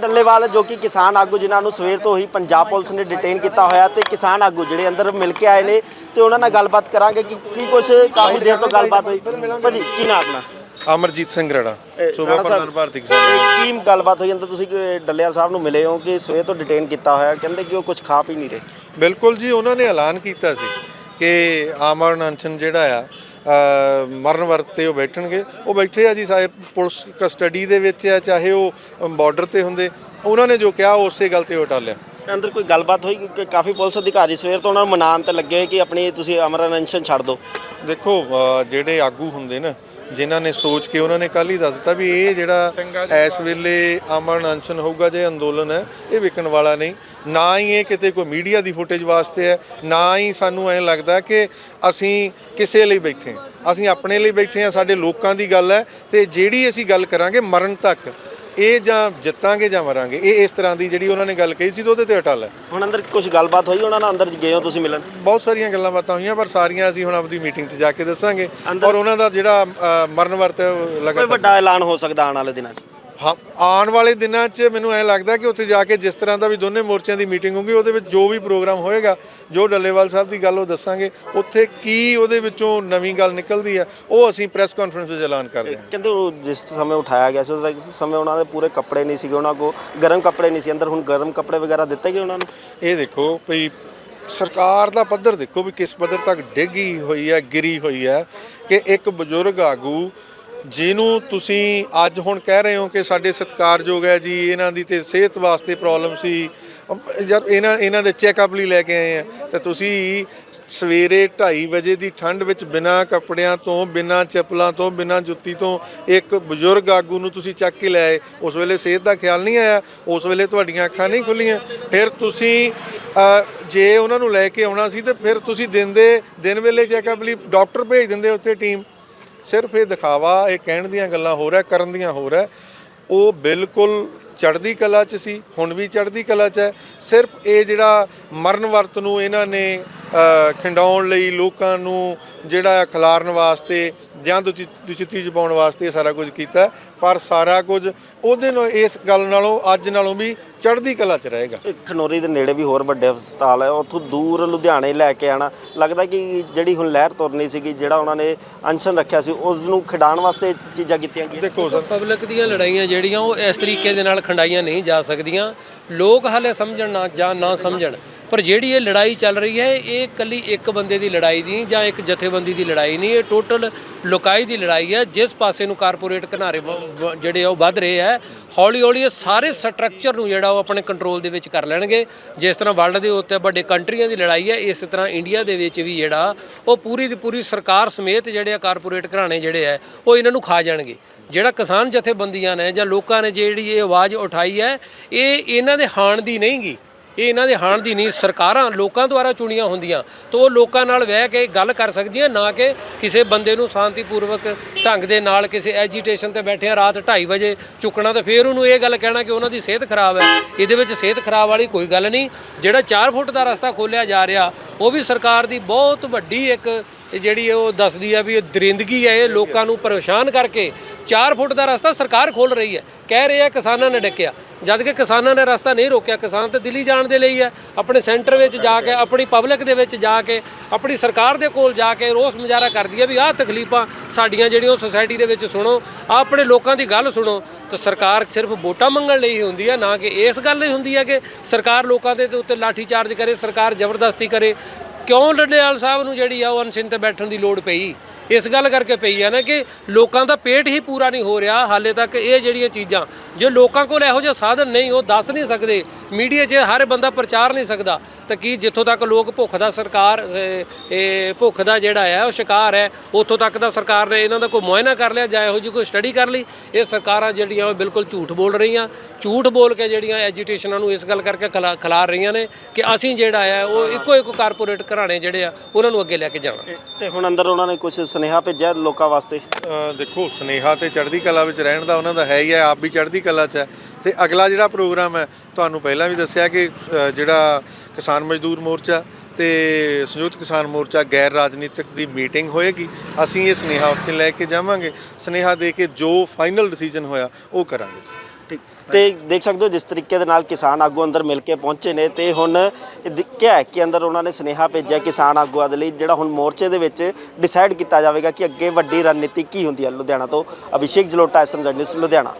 ਡੱਲੇਵਾਲ ਜੋ ਕਿ ਕਿਸਾਨ ਆਗੂ ਜਿਨ੍ਹਾਂ ਨੂੰ ਸਵੇਰ ਤੋਂ ਹੀ ਪੰਜਾਬ ਪੁਲਿਸ ਨੇ ਡਿਟੇਨ ਕੀਤਾ ਹੋਇਆ ਤੇ ਕਿਸਾਨ ਆਗੂ ਜਿਹੜੇ ਅੰਦਰ ਮਿਲ ਕੇ ਆਏ ਨੇ ਤੇ ਉਹਨਾਂ ਨਾਲ ਗੱਲਬਾਤ ਕਰਾਂਗੇ ਕਿ ਕੀ ਕੁਝ ਕਾਫੀ ਦੇਰ ਤੋਂ ਗੱਲਬਾਤ ਹੋਈ। ਭਾਜੀ ਕੀ ਨਾਮ ਆਪਣਾ? ਅਮਰਜੀਤ ਸਿੰਘ ਰੜਾ ਸੂਬਾ ਪ੍ਰਧਾਨ ਭਾਰਤੀ ਕਿਸਾਨ ਕੀ ਗੱਲਬਾਤ ਹੋਈ? ਅੰਦਰ ਤੁਸੀਂ ਡੱਲੇਵਾਲ ਸਾਹਿਬ ਨੂੰ ਮਿਲੇ ਹੋ ਕਿ ਸਵੇਰ ਤੋਂ ਡਿਟੇਨ ਕੀਤਾ ਹੋਇਆ ਕਹਿੰਦੇ ਕਿ ਉਹ ਕੁਝ ਖਾ ਪੀ ਨਹੀਂ ਰਹੇ। ਬਿਲਕੁਲ ਜੀ ਉਹਨਾਂ ਨੇ ਐਲਾਨ ਕੀਤਾ ਸੀ ਕਿ ਆਮਰਨ ਅਨਸ਼ਨ ਜਿਹੜਾ ਆ ਮਰਨ ਵਰਤ ਤੇ ਉਹ ਬੈਠਣਗੇ। ਉਹ ਬੈਠੇ ਆ ਜੀ ਸਾਰੇ ਪੁਲਿਸ ਕਸਟਡੀ ਦੇ ਵਿੱਚ ਆ, ਚਾਹੇ ਉਹ ਬਾਰਡਰ ਤੇ ਹੁੰਦੇ। ਉਹਨਾਂ ਨੇ ਜੋ ਕਿਹਾ, ਉਸੇ ਗੱਲ ਤੇ ਉਹ ਟਾਲਿਆ। ਅੰਦਰ ਕੋਈ ਗੱਲਬਾਤ ਹੋਈ? ਕਿ ਕਾਫੀ ਪੁਲਿਸ ਅਧਿਕਾਰੀ ਸਵੇਰ ਤੋਂ ਉਹਨਾਂ ਨੂੰ ਮਨਾਉਣ ਤੇ ਲੱਗੇ ਹੋਏ ਕਿ ਆਪਣੀ ਤੁਸੀਂ ਅਮਰਨ ਅਨਸ਼ਨ ਛੱਡ ਦਿਓ। ਦੇਖੋ ਅ, ਜਿਹੜੇ ਆਗੂ ਹੁੰਦੇ ਨਾ ਜਿਨ੍ਹਾਂ ਨੇ ਸੋਚ ਕੇ ਉਹਨਾਂ ਨੇ ਕੱਲ ਹੀ ਦੱਸ ਦਿੱਤਾ ਵੀ ਇਹ ਜਿਹੜਾ ਇਸ ਵੇਲੇ ਅਮਰਨ ਅਨਸ਼ਨ ਹੋਊਗਾ ਜੇ ਅੰਦੋਲਨ ਹੈ ਇਹ ਵਿਕਣ ਵਾਲਾ ਨਹੀਂ। ਨਾ ਹੀ ਇਹ ਕਿਤੇ ਕੋਈ ਮੀਡੀਆ ਦੀ ਫੁਟੇਜ ਵਾਸਤੇ ਹੈ ਨਾ ਹੀ ਸਾਨੂੰ ਐਂ ਲੱਗਦਾ ਕਿ ਅਸੀਂ ਕਿਸੇ ਲਈ ਬੈਠੇ ਹਾਂ। ਅਸੀਂ ਆਪਣੇ ਲਈ ਬੈਠੇ ਹਾਂ ਸਾਡੇ ਲੋਕਾਂ ਦੀ ਗੱਲ ਹੈ ਤੇ ਜਿਹੜੀ ਅਸੀਂ ਗੱਲ ਕਰਾਂਗੇ ਮਰਨ ਤੱਕ ਇਹ ਜਾਂ ਜਿੱਤਾਂਗੇ ਜਾਂ ਮਰਾਂਗੇ ਇਹ ਇਸ ਤਰ੍ਹਾਂ ਦੀ ਜਿਹੜੀ ਉਹਨਾਂ ਨੇ ਗੱਲ ਕਹੀ ਸੀ ਤੇ ਉਹਦੇ ਤੇ ਅਟਲ ਹੈ। ਹੁਣ ਅੰਦਰ ਕੁਝ ਗੱਲਬਾਤ ਹੋਈ ਉਹਨਾਂ ਨਾਲ? ਅੰਦਰ ਗਏ ਹੋ ਤੁਸੀਂ ਮਿਲਣ? ਬਹੁਤ ਸਾਰੀਆਂ ਗੱਲਾਂ ਬਾਤਾਂ ਹੋਈਆਂ ਪਰ ਸਾਰੀਆਂ ਅਸੀਂ ਹੁਣ ਆਪਣੀ ਮੀਟਿੰਗ 'ਚ ਜਾ ਕੇ ਦੱਸਾਂਗੇ। ਔਰ ਉਹਨਾਂ ਦਾ ਜਿਹੜਾ ਮਰਨ ਵਰਤ ਕੋਈ ਲਗਾਤਾਰ ਵੱਡਾ ਐਲਾਨ ਹੋ ਸਕਦਾ ਆਉਣ ਵਾਲੇ ਦਿਨਾਂ 'ਚ? ਆਉਣ ਵਾਲੇ ਦਿਨਾਂ 'ਚ ਮੈਨੂੰ ਐ ਲੱਗਦਾ ਕਿ ਉੱਥੇ ਜਾ ਕੇ ਜਿਸ ਤਰ੍ਹਾਂ ਦਾ ਵੀ ਦੋਨੇ ਮੋਰਚਿਆਂ ਦੀ ਮੀਟਿੰਗ ਹੋਊਗੀ ਉਹਦੇ ਵਿੱਚ ਜੋ ਵੀ ਪ੍ਰੋਗਰਾਮ ਹੋਏਗਾ ਜੋ ਡੱਲੇਵਾਲ ਸਾਹਿਬ ਦੀ ਗੱਲ ਉਹ ਦੱਸਾਂਗੇ ਉੱਥੇ ਕੀ ਉਹਦੇ ਵਿੱਚੋਂ ਨਵੀਂ ਗੱਲ ਨਿਕਲਦੀ ਹੈ ਉਹ ਅਸੀਂ ਪ੍ਰੈਸ ਕਾਨਫਰੰਸ ਵਿੱਚ ਐਲਾਨ ਕਰਦੇ ਹਾਂ। ਕਹਿੰਦੇ ਉਹ ਜਿਸ ਸਮੇਂ ਉਠਾਇਆ ਗਿਆ ਸੀ ਉਸ ਸਮੇਂ ਉਹਨਾਂ ਦੇ ਪੂਰੇ ਕੱਪੜੇ ਨਹੀਂ ਸੀਗੇ ਉਹਨਾਂ ਕੋ ਗਰਮ ਕੱਪੜੇ ਨਹੀਂ ਸੀ ਅੰਦਰ ਹੁਣ ਗਰਮ ਕੱਪੜੇ ਵਗੈਰਾ ਦਿੱਤੇ ਗਏ ਉਹਨਾਂ ਨੂੰ? ਇਹ ਦੇਖੋ ਭਈ ਸਰਕਾਰ ਦਾ ਪੱਧਰ ਦੇਖੋ ਵੀ ਕਿਸ ਪੱਧਰ ਤੱਕ ਡਿੱਗੀ ਹੋਈ ਹੈ ਗਿਰੀ ਹੋਈ ਹੈ ਕਿ ਇੱਕ ਬਜ਼ੁਰਗ ਆਗੂ ਜਿਹਨੂੰ ਤੁਸੀਂ ਅੱਜ ਹੁਣ ਕਹਿ ਰਹੇ ਹੋ ਕਿ ਸਾਡੇ ਸਤਿਕਾਰਯੋਗ ਹੈ ਜੀ, ਇਹਨਾਂ ਦੀ ਤੇ ਸਿਹਤ ਵਾਸਤੇ ਪ੍ਰੋਬਲਮ ਸੀ। ਅਹ ਜਦ ਇਹਨਾਂ ਇਹਨਾਂ ਦੇ ਚੈੱਕਅਪ ਲਈ ਲੈ ਕੇ ਆਏ ਆ। ਤੇ ਤੁਸੀਂ ਸਵੇਰੇ 2:30 ਵਜੇ ਦੀ ਠੰਡ ਵਿੱਚ ਬਿਨਾਂ ਕੱਪੜਿਆਂ ਤੋਂ, ਬਿਨਾਂ ਚੱਪਲਾਂ ਤੋਂ, ਬਿਨਾਂ ਜੁੱਤੀ ਤੋਂ ਇੱਕ ਬਜ਼ੁਰਗ ਆਗੂ ਨੂੰ ਤੁਸੀਂ ਚੱਕ ਕੇ ਲੈ ਉਸ ਵੇਲੇ ਸਿਹਤ ਦਾ ਖਿਆਲ ਨਹੀਂ ਆਇਆ। ਉਸ ਵੇਲੇ ਤੁਹਾਡੀਆਂ ਅੱਖਾਂ ਨਹੀਂ ਖੁੱਲੀਆਂ। ਫਿਰ ਤੁਸੀਂ ਜੇ ਉਹਨਾਂ ਨੂੰ ਲੈ ਕੇ ਆਉਣਾ ਸੀ ਤੇ ਫਿਰ ਤੁਸੀਂ ਦਿਨ ਦੇ, ਦਿਨ ਵੇਲੇ ਚੈੱਕਅਪ ਲਈ ਡਾਕਟਰ ਭੇਜ ਦਿੰਦੇ ਉੱਥੇ ਟੀਮ ਸਿਰਫ ਇਹ ਦਿਖਾਵਾ, ਇਹ ਕਹਿਣ ਦੀਆਂ ਗੱਲਾਂ ਹੋ ਰਿਹਾ, ਕਰਨ ਦੀਆਂ ਹੋ ਰਿਹਾ। ਉਹ ਬਿਲਕੁਲ ਚੜ੍ਹਦੀ ਕਲਾ 'ਚ ਸੀ, ਹੁਣ ਵੀ ਚੜ੍ਹਦੀ ਕਲਾ 'ਚ ਹੈ। ਸਿਰਫ ਇਹ ਜਿਹੜਾ ਮਰਨ ਵਰਤ ਨੂੰ ਇਹਨਾਂ ਨੇ ਖਿੰਡਾਉਣ ਲਈ ਲੋਕਾਂ ਨੂੰ ਜਿਹੜਾ ਖਿਲਾਰਨ ਵਾਸਤੇ ਜਾਂ ਦੁਚਿੱਤੀ ਪਾਉਣ ਵਾਸਤੇ ਸਾਰਾ ਕੁਝ ਕੀਤਾ। ਪਰ ਸਾਰਾ ਕੁਝ ਉਹਦੇ ਨਾਲ ਇਸ ਗੱਲ ਨਾਲੋਂ ਅੱਜ ਨਾਲੋਂ ਵੀ ਚੜ੍ਹਦੀ ਕਲਾ 'ਚ ਰਹੇਗਾ। ਖਨੋਰੀ ਦੇ ਨੇੜੇ ਵੀ ਹੋਰ ਵੱਡੇ ਹਸਪਤਾਲ ਹੈ। ਉੱਥੋਂ ਦੂਰ ਲੁਧਿਆਣੇ ਲੈ ਕੇ ਆਣਾ। ਲੱਗਦਾ ਕਿ ਜਿਹੜੀ ਹੁਣ ਲਹਿਰ ਤੁਰਨੀ ਸੀਗੀ ਜਿਹੜਾ ਉਹਨਾਂ ਨੇ ਅਨਸ਼ਨ ਰੱਖਿਆ ਸੀ ਉਸ ਨੂੰ ਖਿਡਾਉਣ ਵਾਸਤੇ ਚੀਜ਼ਾਂ ਕੀਤੀਆਂ ਗਈਆਂ। ਦੇਖੋ ਸਰ। ਪਬਲਿਕ ਦੀਆਂ ਲੜਾਈਆਂ ਜਿਹੜੀਆਂ ਉਹ ਇਸ ਤਰੀਕੇ ਦੇ ਨਾਲ ਖੰਡਾਈਆਂ ਨਹੀਂ ਜਾ ਸਕਦੀਆਂ। ਲੋਕ ਹਾਲੇ ਸਮਝਣ ਨਾ ਜਾਂ ਨਾ ਸਮਝਣ। ਪਰ ਜਿਹੜੀ ਇਹ ਲੜਾਈ ਚੱਲ ਰਹੀ ਹੈ, ਇਹ ਇਕੱਲੀ ਇੱਕ ਬੰਦੇ ਦੀ ਲੜਾਈ ਨਹੀਂ ਜਾਂ ਇੱਕ ਜਥੇਬੰਦੀ ਦੀ ਲੜਾਈ ਨਹੀਂ, ਇਹ ਟੋਟਲ ਲੋਕਾਈ ਦੀ ਲੜਾਈ ਹੈ, ਜਿਸ ਪਾਸੇ ਨੂੰ ਕਾਰਪੋਰੇਟ ਘਨਾਰੇ ਵ- ਜਿਹੜੇ ਆ ਉਹ ਵੱਧ ਰਹੇ ਹੈ ਹੌਲੀ ਹੌਲੀ ਇਹ ਸਾਰੇ ਸਟਰਕਚਰ ਨੂੰ ਜਿਹੜਾ ਉਹ ਆਪਣੇ ਕੰਟਰੋਲ ਦੇ ਵਿੱਚ ਕਰ ਲੈਣਗੇ। ਜਿਸ ਤਰ੍ਹਾਂ ਵਰਲਡ ਦੇ ਉੱਤੇ ਵੱਡੇ ਕੰਟਰੀਆਂ ਦੀ ਲੜਾਈ ਹੈ, ਇਸ ਤਰ੍ਹਾਂ ਇੰਡੀਆ ਦੇ ਵਿੱਚ ਵੀ ਜਿਹੜਾ ਉਹ ਪੂਰੀ ਦੀ ਪੂਰੀ ਸਰਕਾਰ ਸਮੇਤ ਜਿਹੜੇ ਆ ਕਾਰਪੋਰੇਟ ਘਰਾਣੇ ਜਿਹੜੇ ਆ ਉਹ ਇਹਨਾਂ ਨੂੰ ਖਾ ਜਾਣਗੇ। ਜਿਹੜਾ ਕਿਸਾਨ ਜਥੇਬੰਦੀਆਂ ਨੇ ਜਾਂ ਲੋਕਾਂ ਨੇ ਜਿਹੜੀ ਇਹ ਆਵਾਜ਼ ਉਠਾਈ ਹੈ, ਇਹ ਇਹਨਾਂ ਦੇ ਹਾਣ ਦੀ ਨਹੀਂਗੀ। ਇਹ ਇਹਨਾਂ ਦੇ ਹਾਣ ਦੀ ਨਹੀਂ ਸਰਕਾਰਾਂ, ਲੋਕਾਂ ਦੁਆਰਾ ਚੁਣੀਆਂ ਹੁੰਦੀਆਂ। ਤਾਂ ਉਹ ਲੋਕਾਂ ਨਾਲ ਬਹਿ ਕੇ ਗੱਲ ਕਰ ਸਕਦੀਆਂ, ਨਾ ਕਿ ਕਿਸੇ ਬੰਦੇ ਨੂੰ ਸ਼ਾਂਤੀਪੂਰਵਕ ਢੰਗ ਦੇ ਨਾਲ ਕਿਸੇ ਐਜੀਟੇਸ਼ਨ ਤੇ ਬੈਠਿਆ ਰਾਤ 2:30 ਵਜੇ ਚੁੱਕਣਾ ਤੇ ਫਿਰ ਉਹਨੂੰ ਇਹ ਗੱਲ ਕਹਿਣਾ ਕਿ ਉਹਨਾਂ ਦੀ ਸਿਹਤ ਖਰਾਬ ਹੈ। ਇਹਦੇ ਵਿੱਚ ਸਿਹਤ ਖਰਾਬ ਵਾਲੀ ਕੋਈ ਗੱਲ ਨਹੀਂ। ਜਿਹੜਾ 4 ਫੁੱਟ ਦਾ ਰਸਤਾ ਖੋਲਿਆ ਜਾ ਰਿਹਾ, ਉਹ ਵੀ ਸਰਕਾਰ ਦੀ ਬਹੁਤ ਵੱਡੀ ਇੱਕ ਜਿਹੜੀ ਉਹ ਦੱਸਦੀ ਆ ਵੀ ਇਹ ਦਰਿੰਦਗੀ ਹੈ, ਇਹ ਲੋਕਾਂ ਨੂੰ ਪਰੇਸ਼ਾਨ ਕਰਕੇ 4 ਫੁੱਟ ਦਾ ਰਸਤਾ ਸਰਕਾਰ ਖੋਲ ਰਹੀ ਹੈ। ਕਹਿ ਰਹੇ ਆ ਕਿਸਾਨਾਂ ਨੇ ਡੱਕਿਆ। ਜਦ ਕਿ ਕਿਸਾਨਾਂ ਨੇ ਰਸਤਾ ਨਹੀਂ ਰੋਕਿਆ। ਕਿਸਾਨ ਤਾਂ ਦਿੱਲੀ ਜਾਣ ਦੇ ਲਈ ਹੈ। ਆਪਣੇ ਸੈਂਟਰ ਵਿੱਚ ਜਾ ਕੇ, ਆਪਣੀ ਪਬਲਿਕ ਦੇ ਵਿੱਚ ਜਾ ਕੇ, ਆਪਣੀ ਸਰਕਾਰ ਦੇ ਕੋਲ ਜਾ ਕੇ ਰੋਸ ਮੁਜ਼ਾਹਰਾ ਕਰਦੀ ਹੈ ਵੀ ਆਹ ਤਕਲੀਫਾਂ ਸਾਡੀਆਂ ਜਿਹੜੀਆਂ ਉਹ ਸੋਸਾਇਟੀ ਦੇ ਵਿੱਚ ਸੁਣੋ, ਆਹ ਆਪਣੇ ਲੋਕਾਂ ਦੀ ਗੱਲ ਸੁਣੋ। ਤਾਂ ਸਰਕਾਰ ਸਿਰਫ ਵੋਟਾਂ ਮੰਗਣ ਲਈ ਹੀ ਹੁੰਦੀ ਹੈ, ਨਾ ਕਿ ਇਸ ਗੱਲ ਲਈ ਹੁੰਦੀ ਹੈ ਕਿ ਸਰਕਾਰ ਲੋਕਾਂ ਦੇ ਉੱਤੇ ਲਾਠੀ ਚਾਰਜ ਕਰੇ, ਸਰਕਾਰ ਜ਼ਬਰਦਸਤੀ ਕਰੇ। ਕਿਉਂ ਡੱਡੇਵਾਲ ਸਾਹਿਬ ਨੂੰ ਜਿਹੜੀ ਆ ਉਹ ਅਨਸ਼ਨ ਤੇ ਬੈਠਣ ਦੀ ਲੋੜ ਪਈ? ਇਸ ਗੱਲ ਕਰਕੇ ਪਈ ਹੈ ਨਾ ਕਿ ਲੋਕਾਂ ਦਾ ਪੇਟ ਹੀ ਪੂਰਾ ਨਹੀਂ ਹੋ ਰਿਹਾ ਹਾਲੇ ਤੱਕ ਇਹ ਜਿਹੜੀਆਂ ਚੀਜ਼ਾਂ, ਜੇ ਲੋਕਾਂ ਕੋਲ ਇਹੋ ਜਿਹਾ ਸਾਧਨ ਨਹੀਂ, ਉਹ ਦੱਸ ਨਹੀਂ ਸਕਦੇ, ਮੀਡੀਆ 'ਚ ਹਰ ਬੰਦਾ ਪ੍ਰਚਾਰ ਨਹੀਂ ਸਕਦਾ, ਤਾਂ ਕੀ ਜਿੱਥੋਂ ਤੱਕ ਲੋਕ ਭੁੱਖ ਦਾ ਸਰਕਾਰ ਇਹ- ਭੁੱਖ ਦਾ ਜਿਹੜਾ ਹੈ ਉਹ ਸ਼ਿਕਾਰ ਹੈ, ਉੱਥੋਂ ਤੱਕ ਦਾ ਸਰਕਾਰ ਨੇ ਇਹਨਾਂ ਦਾ ਕੋਈ ਮੁਆਇਨਾ ਕਰ ਲਿਆ ਜਾਂ ਇਹੋ ਜਿਹੀ ਕੋਈ ਸਟੱਡੀ ਕਰ ਲਈ, ਇਹ ਸਰਕਾਰਾਂ ਜਿਹੜੀਆਂ ਉਹ ਬਿਲਕੁਲ ਝੂਠ ਬੋਲ ਰਹੀਆਂ, ਝੂਠ ਬੋਲ ਕੇ ਜਿਹੜੀਆਂ ਐਜੀਟੇਸ਼ਨਾਂ ਨੂੰ ਇਸ ਗੱਲ ਕਰਕੇ ਖਿਲਾ- ਖਿਲਾਰ ਰਹੀਆਂ ਨੇ ਕਿ ਅਸੀਂ ਜਿਹੜਾ ਹੈ ਉਹ ਇੱਕੋ ਇੱਕ ਕਾਰਪੋਰੇਟ ਘਰਾਣੇ ਜਿਹੜੇ ਆ, ਉਹਨਾਂ ਨੂੰ ਅੱਗੇ ਲੈ ਕੇ ਜਾਣਾ। ਤੇ ਹੁਣ ਅੰਦਰ ਉਹਨਾਂ ਨੇ ਕੁਝ ਸੁਨੇਹਾ ਭੇਜਿਆ ਲੋਕਾਂ ਵਾਸਤੇ? ਅ, ਦੇਖੋ ਸੁਨੇਹਾ ਤੇ ਚੜ੍ਹਦੀ ਕਲਾ ਵਿੱਚ ਰਹਿਣ ਦਾ ਉਹਨਾਂ ਦਾ ਹੈ ਹੀ ਹੈ ਆਪ ਵੀ ਚੜ੍ਹਦੀ ਕਲਾ 'ਚ ਹੈ। ਤੇ ਅਗਲਾ ਜਿਹੜਾ ਪ੍ਰੋਗਰਾਮ ਹੈ ਤੁਹਾਨੂੰ ਪਹਿਲਾਂ ਵੀ ਦੱਸਿਆ ਕਿ ਅ, ਜਿਹੜਾ ਕਿਸਾਨ ਮਜ਼ਦੂਰ ਮੋਰਚਾ ਤੇ ਸੰਯੁਕਤ ਕਿਸਾਨ ਮੋਰਚਾ ਗੈਰ ਰਾਜਨੀਤਿਕ ਦੀ ਮੀਟਿੰਗ ਹੋਏਗੀ ਅਸੀਂ ਇਹ ਸੁਨੇਹਾ ਉੱਥੇ ਲੈ ਕੇ ਜਾਵਾਂਗੇ। ਸੁਨੇਹਾ ਦੇ ਕੇ ਜੋ ਫਾਈਨਲ ਡਿਸੀਜਨ ਹੋਇਆ ਉਹ ਕਰਾਂਗੇ। ਤੇ ਦੇਖ ਸਕਦੇ ਹੋ ਜਿਸ ਤਰੀਕੇ ਦੇ ਨਾਲ ਕਿਸਾਨ ਆਗੂ ਅੰਦਰ ਮਿਲ ਕੇ ਪਹੁੰਚੇ ਨੇ ਤੇ ਹੁਣ ਕਿਹਾ ਹੈ ਕਿ ਅੰਦਰ ਉਹਨਾਂ ਨੇ ਸੁਨੇਹਾ ਭੇਜਿਆ ਕਿਸਾਨ ਆਗੂਆਂ ਦੇ ਲਈ, ਜਿਹੜਾ ਹੁਣ ਮੋਰਚੇ ਦੇ ਵਿੱਚ ਡਿਸਾਈਡ ਕੀਤਾ ਜਾਵੇਗਾ ਕਿ ਅੱਗੇ ਵੱਡੀ ਰਣਨੀਤੀ ਕੀ ਹੁੰਦੀ ਹੈ ਲੁਧਿਆਣਾ ਤੋਂ। Abhishek Jalota S M news Ludhiana.